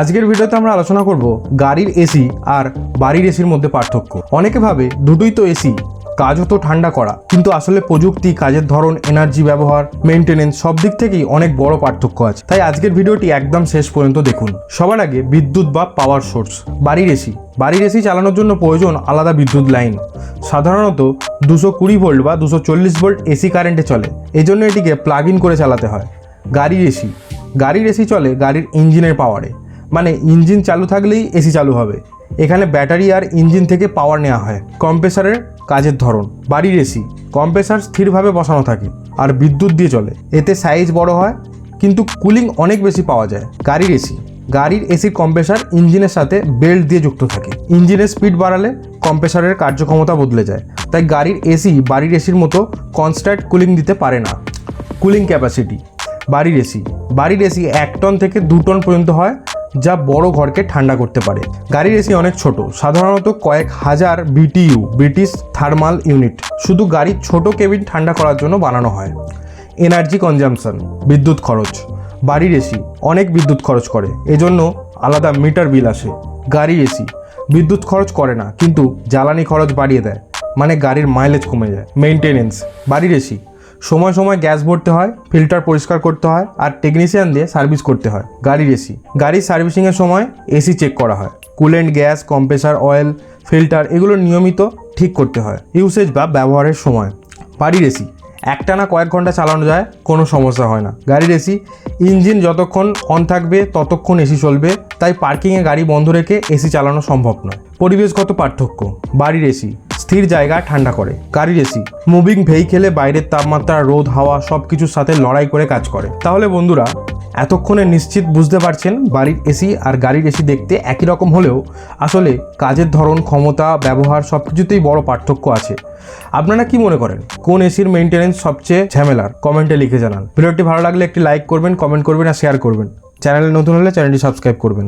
আজকের ভিডিওতে আমরা আলোচনা করব গাড়ির এসি আর বাড়ির এসির মধ্যে পার্থক্য। অনেকে ভাবে দুটোই তো এসি কাজও তো ঠান্ডা করা। কিন্তু আসলে প্রযুক্তি, কাজের ধরন এনার্জি ব্যবহার মেনটেনেন্স সব দিক থেকেই অনেক বড় পার্থক্য আছে। তাই আজকের ভিডিওটি একদম শেষ পর্যন্ত দেখুন। সবার আগে বিদ্যুৎ বা পাওয়ার সোর্স বাড়ির এসি বাড়ির এসি চালানোর জন্য প্রয়োজন আলাদা বিদ্যুৎ লাইন। সাধারণত দুশো কুড়ি ভোল্ট বা দুশো চল্লিশ ভোল্ট এসি কারেন্টে চলে। এজন্য এটিকে প্লাগ ইন করে চালাতে হয়। গাড়ির এসি গাড়ির এসি চলে গাড়ির ইঞ্জিনের পাওয়ারে মানে ইঞ্জিন চালু থাকলেই এসি চালু হবে। এখানে ব্যাটারি আর ইঞ্জিন থেকে পাওয়ার নেওয়া হয়। কম্প্রেসারের কাজের ধরন, বাড়ির এসি কম্প্রেসার স্থিরভাবে বসানো থাকে আর বিদ্যুৎ দিয়ে চলে। এতে সাইজ বড় হয়, কিন্তু কুলিং অনেক বেশি পাওয়া যায়। গাড়ির এসি গাড়ির এসির কম্প্রেসার ইঞ্জিনের সাথে বেল্ট দিয়ে যুক্ত থাকে। ইঞ্জিনের স্পিড বাড়ালে কম্প্রেসারের কার্যক্ষমতা বদলে যায়। তাই গাড়ির এসি বাড়ির এসির মতো কনস্ট্যান্ট কুলিং দিতে পারে না। কুলিং ক্যাপাসিটি বাড়ির এসি বাড়ির এসি এক টন থেকে দু টন পর্যন্ত হয় যা বড় ঘরকে ঠান্ডা করতে পারে। গাড়ির এসি অনেক ছোট। সাধারণত কয়েক হাজার বিটিইউ, ব্রিটিশ থার্মাল ইউনিট। শুধু গাড়ির ছোট কেবিন ঠান্ডা করার জন্য বানানো হয়। এনার্জি কনজামশন, বিদ্যুৎ খরচ। বাড়ির এসি অনেক বিদ্যুৎ খরচ করে। এজন্য আলাদা মিটার বিল আসে। গাড়ির এসি বিদ্যুৎ খরচ করে না, কিন্তু জ্বালানি খরচ বাড়িয়ে দেয়। মানে গাড়ির মাইলেজ কমে যায়। মেনটেনেন্স বাড়ির এসি সময় সময় গ্যাস ভরতে হয়, ফিল্টার পরিষ্কার করতে হয় আর টেকনিশিয়ান দিয়ে সার্ভিস করতে হয় গাড়ির এসি গাড়ির সার্ভিসিংয়ের সময় এসি চেক করা হয়। Coolant gas compressor oil filter এগুলো নিয়মিত ঠিক করতে হয় ইউসেজ বা ব্যবহারের সময়। বাড়ির এসি একটানা কয়েক ঘণ্টা চালানো যায়, কোনো সমস্যা হয় না। গাড়ির এসি ইঞ্জিন যতক্ষণ অন থাকবে, ততক্ষণ এসি চলবে, তাই পার্কিংয়ে গাড়ি বন্ধ রেখে এসি চালানো সম্ভব নয়। পরিবেশগত পার্থক্য, বাড়ির এসি স্থির জায়গা ঠান্ডা করে। গাড়ির এসি মুভিং ভেহিকেলে বাইরের তাপমাত্রা, রোদ, হাওয়া সব কিছুর সাথে লড়াই করে কাজ করে। তাহলে বন্ধুরা, এতক্ষণে নিশ্চিত বুঝতে পারছেন, বাড়ির এসি আর গাড়ির এসি দেখতে একই রকম হলেও আসলে কাজের ধরন, ক্ষমতা, ব্যবহার সব কিছুতেই বড় পার্থক্য আছে। আপনারা কি মনে করেন, কোন এসির মেনটেনেন্স সবচেয়ে ঝামেলার? কমেন্টে লিখে জানান। ভিডিওটি ভালো লাগলে একটি লাইক করবেন, কমেন্ট করবেন আর শেয়ার করবেন। চ্যানেলে নতুন হলে চ্যানেলটি সাবস্ক্রাইব করবেন।